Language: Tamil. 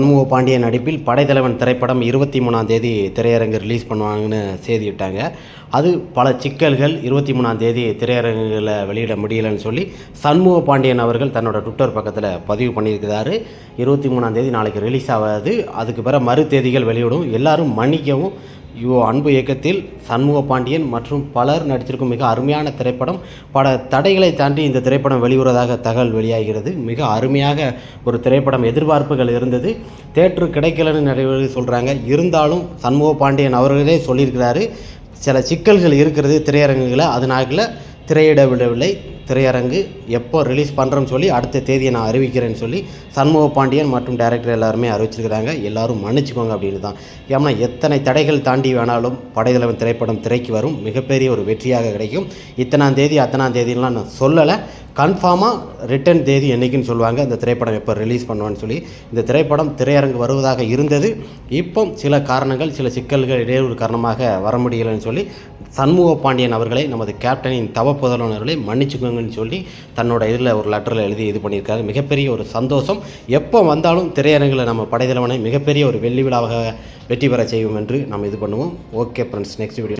சண்முக பாண்டியன் நடிப்பில் படைத்தலைவன் திரைப்படம் இருபத்தி மூணாம் தேதி திரையரங்கு ரிலீஸ் பண்ணுவாங்கன்னு செய்தி விட்டாங்க அது பல சிக்கல்கள் இருபத்தி மூணாம் தேதி திரையரங்குகளை வெளியிட முடியலைன்னு சொல்லி சண்முக பாண்டியன் அவர்கள் தன்னோட ட்விட்டர் பக்கத்தில் பதிவு பண்ணியிருக்கிறாரு. இருபத்தி மூணாம் தேதி நாளைக்கு ரிலீஸ் ஆகாது. அதுக்கு பிற மறு தேதிகள் வெளியிடும். எல்லாரும் மன்னிக்கவும். யோ அன்பு இயக்கத்தில் சண்முக பாண்டியன் மற்றும் பலர் நடித்திருக்கும் மிக அருமையான திரைப்படம். பல தடைகளை தாண்டி இந்த திரைப்படம் வெளிவருவதாக தகவல் வெளியாகிறது. மிக அருமையாக ஒரு திரைப்படம் எதிர்பார்ப்புகள் இருந்தது. தேட்ரு கிடைக்கலன்னு நிறைய பேர் சொல்கிறாங்க இருந்தாலும் சண்முக பாண்டியன் அவர்களே சொல்லியிருக்கிறாரு. சில சிக்கல்கள் இருக்கிறது திரையரங்குகளை அதனால திரையிட விடவில்லை. திரையரங்கு எப்போ ரிலீஸ் பண்ணுறோன்னு சொல்லி அடுத்த தேதியை நான் அறிவிக்கிறேன்னு சொல்லி சண்முக பாண்டியன் மற்றும் டைரக்டர் எல்லாருமே அறிவிச்சிருக்கிறாங்க. எல்லோரும் மன்னிச்சுக்கோங்க அப்படின்னு தான். ஏன்னா எத்தனை தடைகள் தாண்டி வேணாலும் படைத்தலைவன் திரைப்படம் திரைக்கு வரும். மிகப்பெரிய ஒரு வெற்றியாக கிடைக்கும். இத்தனாம் தேதி அத்தனாம் தேதியெலாம் நான் சொல்லலை. கன்ஃபார்மாக ரிட்டர்ன் தேதி என்றைக்குன்னு சொல்லுவாங்க. இந்த திரைப்படம் எப்போ ரிலீஸ் பண்ணுவான்னு சொல்லி. இந்த திரைப்படம் திரையரங்கு வருவதாக இருந்தது. இப்போ சில காரணங்கள் சில சிக்கல்கள் இடையூறு காரணமாக வர முடியலைன்னு சொல்லி சண்முக பாண்டியன் அவர்களை நமது கேப்டனின் தவ புதல்வனர்களை மன்னிச்சுக்கோங்கன்னு சொல்லி தன்னோட இதில் ஒரு லெட்டரில் எழுதி இது பண்ணியிருக்காரு. மிகப்பெரிய ஒரு சந்தோஷம். எப்போ வந்தாலும் திரையரங்கில் நம்ம படைத்தலைவனை மிகப்பெரிய ஒரு வெள்ளி விழாவாக வெற்றி பெற செய்வோம் என்று நாம் இது பண்ணுவோம். Okay friends next video